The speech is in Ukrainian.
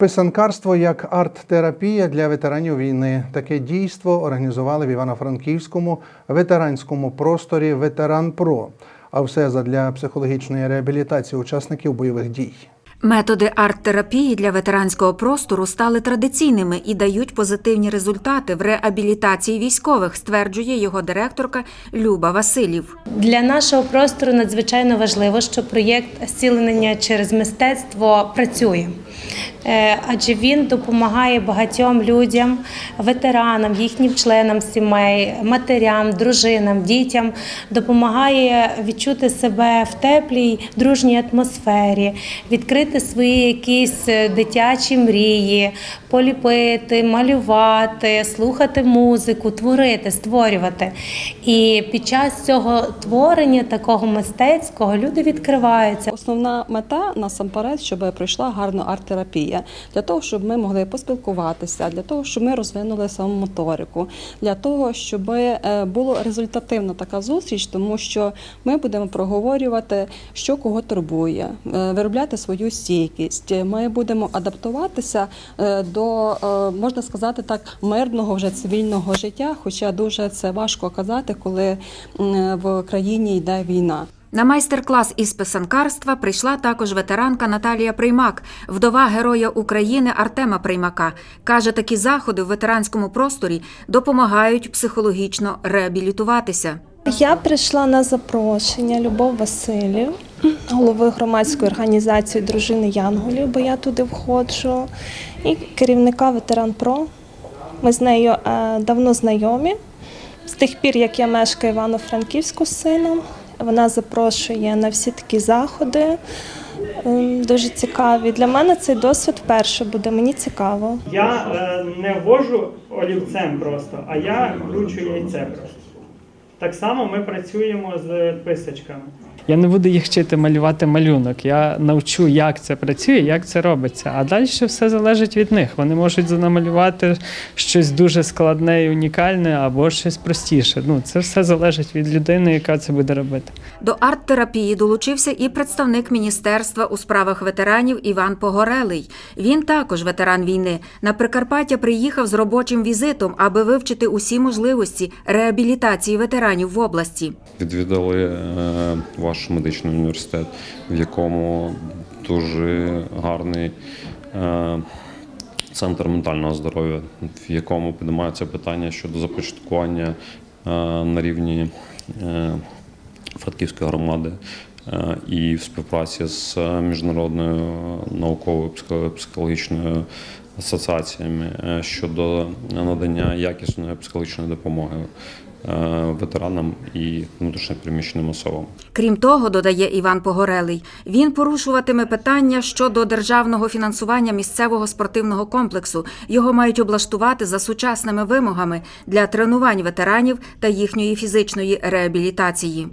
Писанкарство як арт-терапія для ветеранів війни. Таке дійство організували в Івано-Франківському ветеранському просторі Ветеран Про. А все задля психологічної реабілітації учасників бойових дій. Методи арт-терапії для ветеранського простору стали традиційними і дають позитивні результати в реабілітації військових, стверджує його директорка Люба Василів. Для нашого простору надзвичайно важливо, що проєкт зцілення через мистецтво працює. Е, Адже він допомагає багатьом людям, ветеранам, їхнім членам сімей, матерям, дружинам, дітям, допомагає відчути себе в теплій, дружній атмосфері, відкрити свої якісь е, дитячі мрії, поліпити, малювати, слухати музику, творити, створювати. І під час цього творення такого мистецького люди відкриваються. Основна мета насамперед, щоб пройшла гарна арт-терапія, для того, щоб ми могли поспілкуватися, для того, щоб ми розвинули самомоторику, для того, щоб е, було результативна така зустріч, тому що ми будемо проговорювати, що кого турбує, е, виробляти свою стійкість. Ми будемо адаптуватися е, до, можна сказати так, мирного вже цивільного життя, хоча дуже це важко казати, коли в країні йде війна. На майстер-клас із писанкарства прийшла також ветеранка Наталія Приймак, вдова Героя України Артема Приймака. Каже, такі заходи в ветеранському просторі допомагають психологічно реабілітуватися. Я прийшла на запрошення Любов Василів, голови громадської організації Дружини Янголів, бо я туди входжу, і керівника Ветеран Про. Ми з нею е, давно знайомі. З тих пір, як я мешкаю Івано-Франківську з сином, вона запрошує на всі такі заходи. Ем, Дуже цікаві. Для мене цей досвід вперше буде. Мені цікаво. Я е, не ввожу олівцем просто, а я кручу яйце просто. Так само ми працюємо з писочками. Я не буду їх вчити малювати малюнок. Я навчу, як це працює, як це робиться. А далі все залежить від них. Вони можуть намалювати щось дуже складне і унікальне або щось простіше. Ну, це все залежить від людини, яка це буде робити. До арт-терапії долучився і представник міністерства у справах ветеранів Іван Погорелий. Він також ветеран війни. На Прикарпаття приїхав з робочим візитом, аби вивчити усі можливості реабілітації ветеранів в області. Відвідали е, ваш медичний університет, в якому дуже гарний е, центр ментального здоров'я, в якому піднімаються питання щодо започаткування е, на рівні Франківської громади. І в співпраці з міжнародною науковою психологічною асоціаціями е, щодо надання якісної психологічної допомоги е, ветеранам і внутрішньопереміщеним особам. Крім того, додає Іван Погорелий, він порушуватиме питання щодо державного фінансування місцевого спортивного комплексу. Його мають облаштувати за сучасними вимогами для тренувань ветеранів та їхньої фізичної реабілітації.